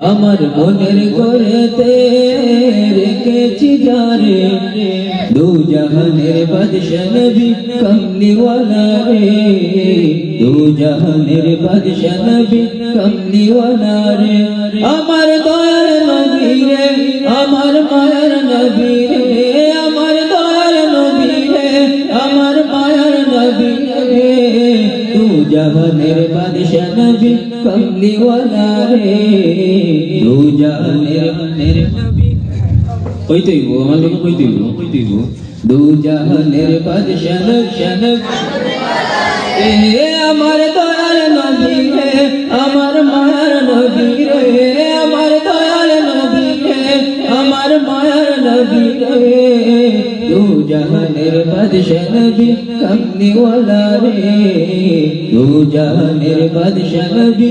আমার মনের করেতে রেখেছি যারে। দু জাহানের বাদশা নবী কমলিওয়ালা রে। দু জাহানের বাদশা নবী কমলিওয়ালা রে। আমার দয়ার নবী রে, আমার মায়ার নবী রে। আমার দয়ার নবী রে, আমার মায়ার নবী রে। তু জাহানের বাদশা নবী কমলিওয়ালা রে। আমার লোক কই বাদশা এ আমার দয়াল নবী রে আমার মায়ার নবী রে আমার দয়াল নবী রে আমার মায়ার নবী রে। তু জাহানের বাদশা নবী কমনি ওয়ালা রে তু জাহানের বাদশা নবী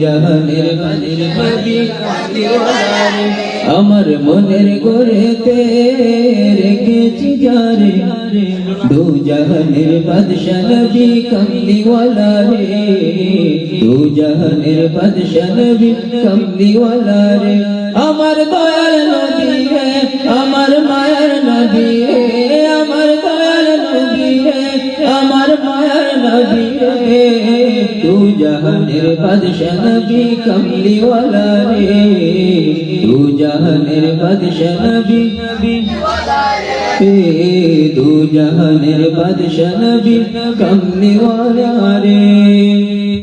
জাহানের বাদশা নবী। আমার মনের গড়েতে রেখেছি যারে। দু জাহানের বাদশা নবী কমলিওয়ালা রে। দু জাহানের কমলিওয়ালা রে। আমার দয়াল নবী রে আমার মায়ার নবী নবী রে তু জাহানের বাদশা নবী কমলিওয়ালা রে তু জাহানের বাদশা নবী দু জাহানের বাদশা নবী কমলিওয়ালা রে